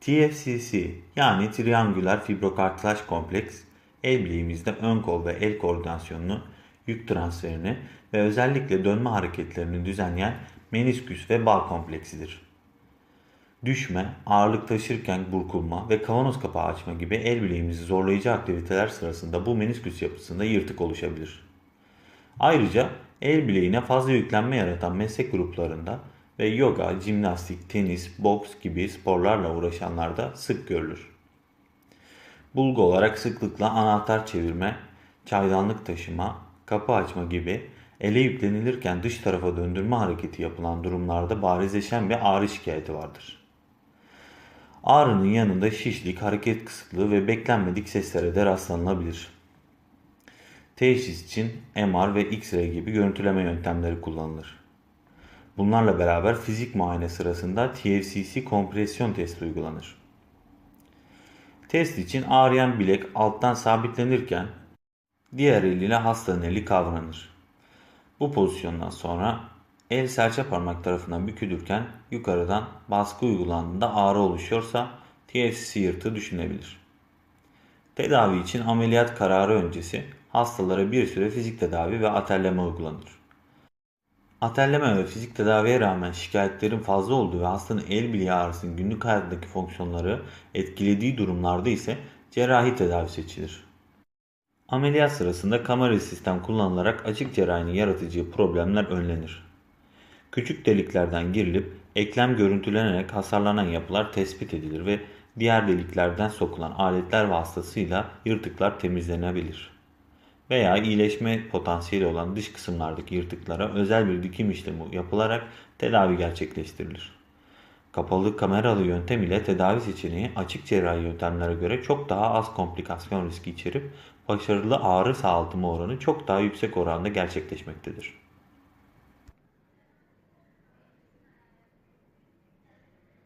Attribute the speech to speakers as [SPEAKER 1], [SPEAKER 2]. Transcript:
[SPEAKER 1] TFCC yani triangüler fibrokartilaj kompleks el bileğimizde ön kol ve el koordinasyonunu, yük transferini ve özellikle dönme hareketlerini düzenleyen menisküs ve bağ kompleksidir. Düşme, ağırlık taşırken burkulma ve kavanoz kapağı açma gibi el bileğimizi zorlayıcı aktiviteler sırasında bu menisküs yapısında yırtık oluşabilir. Ayrıca el bileğine fazla yüklenme yaratan meslek gruplarında ve yoga, jimnastik, tenis, boks gibi sporlarla uğraşanlarda sık görülür. Bulgu olarak sıklıkla anahtar çevirme, çaydanlık taşıma, kapı açma gibi ele yüklenilirken dış tarafa döndürme hareketi yapılan durumlarda barizleşen bir ağrı şikayeti vardır. Ağrının yanında şişlik, hareket kısıklığı ve beklenmedik seslere de rastlanılabilir. Teşhis için MR ve X-ray gibi görüntüleme yöntemleri kullanılır. Bunlarla beraber fizik muayene sırasında TFCC kompresyon testi uygulanır. Test için ağrıyan bilek alttan sabitlenirken diğer eliyle hastanın eli kavranır. Bu pozisyondan sonra el serçe parmak tarafından bükülürken yukarıdan baskı uygulandığında ağrı oluşuyorsa TFCC yırtığı düşünülebilir. Tedavi için ameliyat kararı öncesi hastalara bir süre fizik tedavi ve atelleme uygulanır. Atelleme ve fizik tedaviye rağmen şikayetlerin fazla olduğu ve hastanın el bileği ağrısının günlük hayattaki fonksiyonları etkilediği durumlarda ise cerrahi tedavi seçilir. Ameliyat sırasında kamera sistem kullanılarak açık cerrahinin yaratıcı problemler önlenir. Küçük deliklerden girilip eklem görüntülenerek hasarlanan yapılar tespit edilir ve diğer deliklerden sokulan aletler vasıtasıyla yırtıklar temizlenebilir. Veya iyileşme potansiyeli olan dış kısımlardaki yırtıklara özel bir dikim işlemi yapılarak tedavi gerçekleştirilir. Kapalı kameralı yöntem ile tedavi seçeneği açık cerrahi yöntemlere göre çok daha az komplikasyon riski içerip başarılı ağrı sağaltımı oranı çok daha yüksek oranda gerçekleşmektedir.